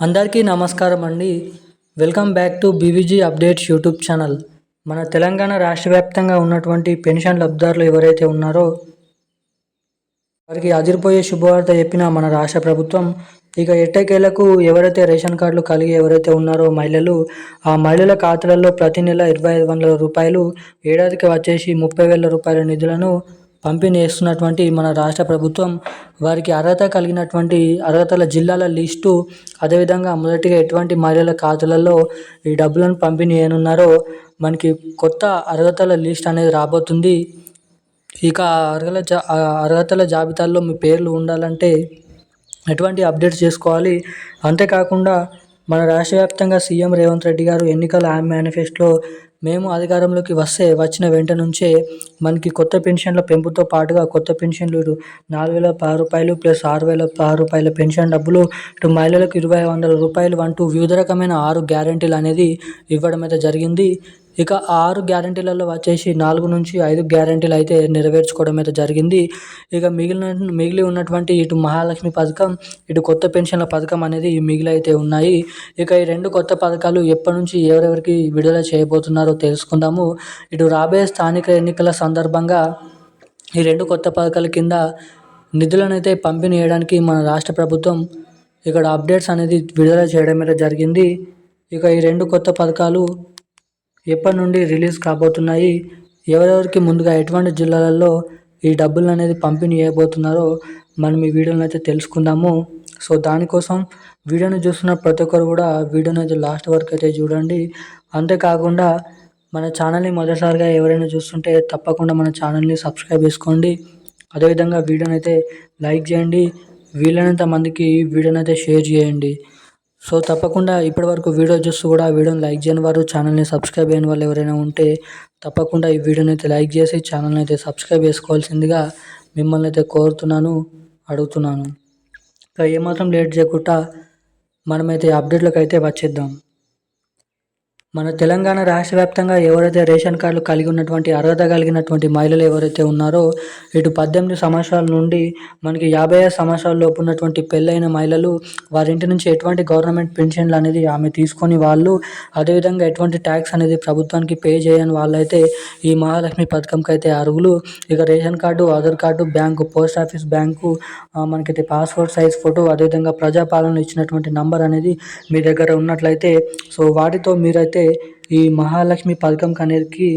అందరికీ నమస్కారం అండి. Welcome back to BVG updates YouTube channel. మన తెలంగాణ రాష్ట్ర వ్యాప్తంగా ఉన్నటువంటి పెన్షన్ లబ్ధారులు ఎవరైతే ఉన్నారో వారికి అదిరిపోయే శుభవార్త చెప్పిన మన రాష్ట్ర ప్రభుత్వం ఇక ఎట్టకేలకు ఎవరైతే రేషన్ కార్డులు కలిగి ఎవరైతే ఉన్నారో మహిళలు ఆ మహిళల ఖాతాలలో ప్రతి నెల ఇరవై ఐదు వందల రూపాయలు ఏడాదికి వచ్చేసి ముప్పై వేల రూపాయల నిధులను పంపిణీ చేస్తున్నటువంటి మన రాష్ట్ర ప్రభుత్వం వారికి అర్హత కలిగినటువంటి అర్హతల జిల్లాల లిస్టు అదేవిధంగా మొదటిగా ఎటువంటి మహిళల ఖాతాలలో ఈ డబ్బులను పంపిణీ చేయనున్నారో మనకి కొత్త అర్హతల లిస్ట్ అనేది రాబోతుంది. ఇక అర్హల జా అర్హతల జాబితాల్లో మీ పేర్లు ఉండాలంటే ఎటువంటి అప్డేట్స్ చేసుకోవాలి? అంతేకాకుండా మన రాష్ట్ర వ్యాప్తంగా సీఎం రేవంత్ రెడ్డి గారు ఎన్నికల మేనిఫెస్టోలో మేము అధికారంలోకి వస్తే వచ్చిన వెంట నుంచే మనకి కొత్త పెన్షన్ల పెంపుతో పాటుగా కొత్త పెన్షన్లు నాలుగు వేల పది రూపాయలు ప్లస్ ఆరు వేల పది రూపాయల పెన్షన్ డబ్బులు ఇటు మహిళలకు ఇరవై వందల రూపాయలు అంటూ వివిధ రకమైన ఆరు గ్యారెంటీలు అనేది ఇవ్వడం అయితే జరిగింది. ఇక ఆరు గ్యారెంటీలలో వచ్చేసి నాలుగు నుంచి ఐదు గ్యారెంటీలు అయితే నెరవేర్చుకోవడం అయితే జరిగింది. ఇక మిగిలిన మిగిలి ఉన్నటువంటి ఇటు మహాలక్ష్మి పథకం ఇటు కొత్త పెన్షన్ల పథకం అనేది మిగిలి అయితే ఉన్నాయి. ఇక ఈ రెండు కొత్త పథకాలు ఎప్పటి నుంచి ఎవరెవరికి విడుదల చేయబోతున్నారో తెలుసుకుందాము. ఇటు రాబోయే స్థానిక ఎన్నికల సందర్భంగా ఈ రెండు కొత్త పథకాల కింద నిధులను అయితే పంపిణీ చేయడానికి మన రాష్ట్ర ప్రభుత్వం ఇక్కడ అప్డేట్స్ అనేది విడుదల చేయడం అయితే జరిగింది. ఇక ఈ రెండు కొత్త పథకాలు ఎప్పటి నుండి రిలీజ్ కాబోతున్నాయి ఎవరెవరికి ముందుగా ఎటువంటి జిల్లాలలో ఈ డబ్బులు అనేది పంపిణీ చేయబోతున్నారో మనం ఈ వీడియోని అయితే తెలుసుకుందాము. సో దానికోసం వీడియోని చూస్తున్న ప్రతి ఒక్కరు కూడా వీడియోని అయితే లాస్ట్ వరకు అయితే చూడండి. అంతేకాకుండా మన ఛానల్ని మొదటిసారిగా ఎవరైనా చూస్తుంటే తప్పకుండా మన ఛానల్ని సబ్స్క్రైబ్ చేసుకోండి. అదేవిధంగా వీడియోని అయితే లైక్ చేయండి. వీలైనంత మందికి వీడియోని అయితే షేర్ చేయండి. సో తప్పకుండా ఇప్పటివరకు వీడియో చూస్తూ కూడా వీడియోని లైక్ చేయని వారు ఛానల్ని సబ్స్క్రైబ్ అయిన వాళ్ళు ఎవరైనా ఉంటే తప్పకుండా ఈ వీడియోని అయితే లైక్ చేసి ఛానల్ని అయితే సబ్స్క్రైబ్ చేసుకోవాల్సిందిగా మిమ్మల్ని అయితే కోరుతున్నాను అడుగుతున్నాను. ఇంకా ఏమాత్రం లేట్ చేయకుండా మనమైతే అప్డేట్లకు అయితే వచ్చేద్దాం. మన తెలంగాణ రాష్ట్ర వ్యాప్తంగా ఎవరైతే రేషన్ కార్డులు కలిగి ఉన్నటువంటి అర్హత కలిగినటువంటి మహిళలు ఎవరైతే ఉన్నారో ఇటు పద్దెనిమిది సంవత్సరాల నుండి మనకి యాభై ఐదు సంవత్సరాల లోపు ఉన్నటువంటి పెళ్ళైన మహిళలు వారి ఇంటి నుంచి ఎటువంటి గవర్నమెంట్ పెన్షన్లు అనేది ఆమె తీసుకొని వాళ్ళు అదేవిధంగా ఎటువంటి ట్యాక్స్ అనేది ప్రభుత్వానికి పే చేయని వాళ్ళైతే ఈ మహాలక్ష్మి పథకంకి అయితే అరుగులు ఇక ration card Aadhaar card bank post office bank మనకైతే పాస్పోర్ట్ సైజ్ ఫోటో అదేవిధంగా ప్రజాపాలన ఇచ్చినటువంటి నంబర్ అనేది మీ దగ్గర ఉన్నట్లయితే సో వాటితో మీరైతే ఈ మహాలక్ష్మి పథకం అనేది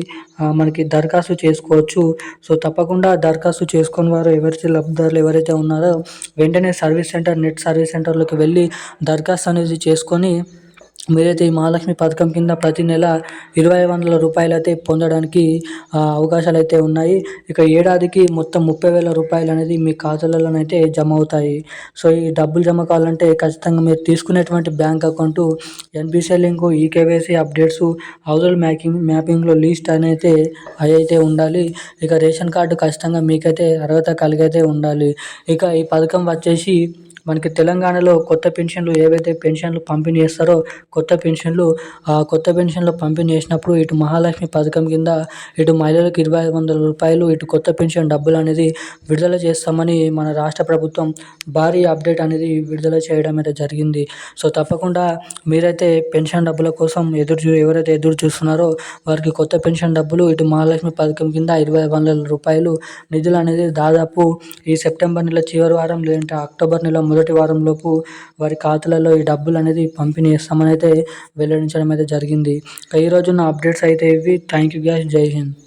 మనకి దరఖాస్తు చేసుకోవచ్చు. సో తప్పకుండా దరఖాస్తు చేసుకుని వారు ఎవరైతే లబ్ధిదారులు ఎవరైతే ఉన్నారో వెంటనే సర్వీస్ సెంటర్ నెట్ సర్వీస్ సెంటర్లోకి వెళ్ళి దరఖాస్తు అనేది చేసుకొని మీరైతే ఈ మహాలక్ష్మి పథకం కింద ప్రతి నెల ఇరవై వందల రూపాయలు అయితే పొందడానికి అవకాశాలు అయితే ఉన్నాయి. ఇక ఏడాదికి మొత్తం ముప్పై వేల రూపాయలు అనేది మీ ఖాతాలలోనైతే జమ అవుతాయి సో ఈ డబ్బులు జమ కావాలంటే ఖచ్చితంగా మీరు తీసుకునేటువంటి bank account NPCI link eKYC updates హౌజల్ mapping మ్యాపింగ్లో లిస్ట్ అనేది అవి అయితే ఉండాలి. ఇక రేషన్ కార్డు ఖచ్చితంగా మీకైతే అర్హత కలిగైతే ఉండాలి. ఇక ఈ పథకం వచ్చేసి మనకి తెలంగాణలో కొత్త పెన్షన్లు ఏవైతే పెన్షన్లు పంపిణీ చేస్తారో కొత్త పెన్షన్లు ఆ కొత్త పెన్షన్లు పంపిణీ చేసినప్పుడు ఇటు మహాలక్ష్మి పథకం కింద ఇటు మహిళలకు ఇరవై ఐదు వందల రూపాయలు ఇటు కొత్త పెన్షన్ డబ్బులు అనేది విడుదల చేస్తామని మన రాష్ట్ర ప్రభుత్వం భారీ అప్డేట్ అనేది విడుదల చేయడం అయితే జరిగింది. సో తప్పకుండా మీరైతే పెన్షన్ డబ్బుల కోసం ఎదురు ఎవరైతే ఎదురు చూస్తున్నారో వారికి కొత్త పెన్షన్ డబ్బులు ఇటు మహాలక్ష్మి పథకం కింద ఇరవై వందల రూపాయలు నిధులు అనేది దాదాపు ఈ సెప్టెంబర్ నెల చివరి వారం లేదంటే అక్టోబర్ నెల మొదటి వారంలోపు వారి ఖాతాలలో ఈ డబ్బులు అనేది పంపిణీ చేస్తామని అయితే వెల్లడించడం అయితే జరిగింది. ఈ రోజున అప్డేట్స్ అయితే ఇవి. Thank you guys. జై హింద్.